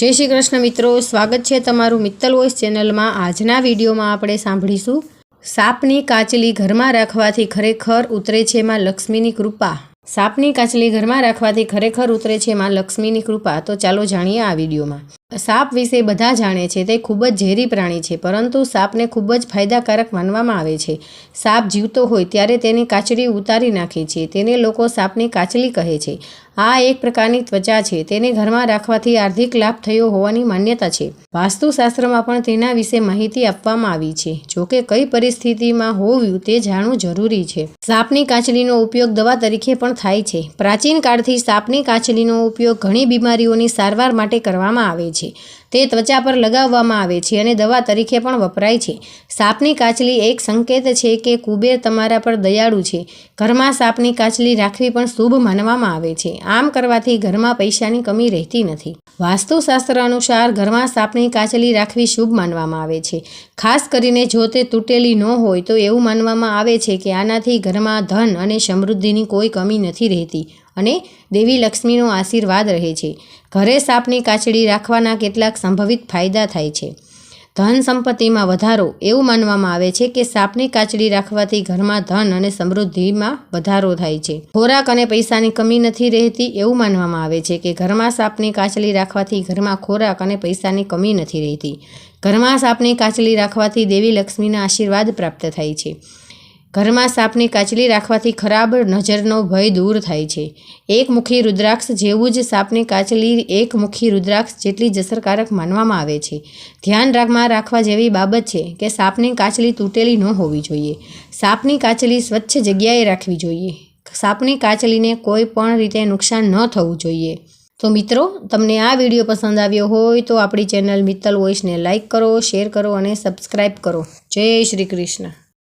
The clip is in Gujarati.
જય શ્રી કૃષ્ણ મિત્રો, સ્વાગત છે તમારું મિત્તલ વોઇસ ચેનલમાં. આજના વિડીયોમાં આપણે સાંભળીશું, સાપની કાચલી ઘરમાં રાખવાથી ખરેખર ઉતરે છે માં લક્ષ્મીની કૃપા. સાપની કાચલી ઘરમાં રાખવાથી ખરેખર ઉતરે છે માં લક્ષ્મીની કૃપા. તો ચાલો જાણીએ આ વિડીયોમાં. સાપ વિશે બધા જાણે છે તે ખૂબ જ ઝેરી પ્રાણી છે, પરંતુ સાપને ખૂબ જ ફાયદાકારક માનવામાં આવે છે. સાપ જીવતો હોય ત્યારે તેની કાચડી ઉતારી નાખે છે, તેને લોકો સાપની કાચલી કહે છે. આ એક પ્રકારની ત્વચા છે, તેને ઘરમાં રાખવાથી આર્થિક લાભ થયો હોવાની માન્યતા છે. વાસ્તુશાસ્ત્રમાં પણ તેના વિશે માહિતી આપવામાં આવી છે. જોકે કઈ પરિસ્થિતિમાં હોવું તે જાણવું જરૂરી છે. સાપની કાચલીનો ઉપયોગ દવા તરીકે પણ થાય છે. પ્રાચીન કાળથી સાપની કાચલીનો ઉપયોગ ઘણી બીમારીઓની સારવાર માટે કરવામાં આવે છે. તે ત્વચા પર લગાવવામાં આવે છે અને દવા તરીકે પણ વપરાય છે. સાપની કાચલી એક સંકેત છે કે કુબેર તમારા પર દયાળુ છે. ઘરમાં સાપની કાચલી રાખવી પણ શુભ માનવામાં આવે છે. આમ કરવાથી ઘરમાં પૈસાની કમી રહેતી નથી. વાસ્તુશાસ્ત્ર અનુસાર ઘરમાં સાપની કાચલી રાખવી શુભ માનવામાં આવે છે. ખાસ કરીને જો તે તૂટેલી ન હોય તો એવું માનવામાં આવે છે કે આનાથી ઘરમાં ધન અને સમૃદ્ધિની કોઈ કમી નથી રહેતી. અને દેવી લક્ષ્મીનો આશીર્વાદ રહે છે. ઘરે સાપની કાચડી રાખવાના કેટલાક સંભવિત ફાયદા થાય છે. ધન સંપત્તિમાં વધારો, એવું માનવામાં આવે છે કે સાપની કાચડી રાખવાથી ઘરમાં ધન અને સમૃદ્ધિમાં વધારો થાય છે. ખોરાક અને પૈસાની કમી નથી રહેતી, એવું માનવામાં આવે છે કે ઘરમાં સાપની કાચલી રાખવાથી ઘરમાં ખોરાક અને પૈસાની કમી નથી રહેતી. ઘરમાં સાપની કાચલી રાખવાથી દેવી લક્ષ્મીના આશીર્વાદ પ્રાપ્ત થાય છે. ઘરમાં સાપની કાચલી રાખવાથી ખરાબ નજરનો ભય દૂર થાય છે. એકમુખી રુદ્રાક્ષ જેવું જ સાપની કાચલી એકમુખી રુદ્રાક્ષ જેટલી જ અસરકારક માનવામાં આવે છે. ધ્યાન રાખમાં રાખવા જેવી બાબત છે કે સાપની કાચલી તૂટેલી ન હોવી જોઈએ. સાપની કાચલી સ્વચ્છ જગ્યાએ રાખવી જોઈએ. સાપની કાચલીને કોઈ પણ રીતે નુકસાન ન થવું જોઈએ. તો મિત્રો, તમને આ વીડિયો પસંદ આવ્યો હોય તો આપણી ચેનલ મિત્તલ વોઇસને લાઇક કરો, શેર કરો અને સબસ્ક્રાઈબ કરો. જય શ્રી કૃષ્ણ.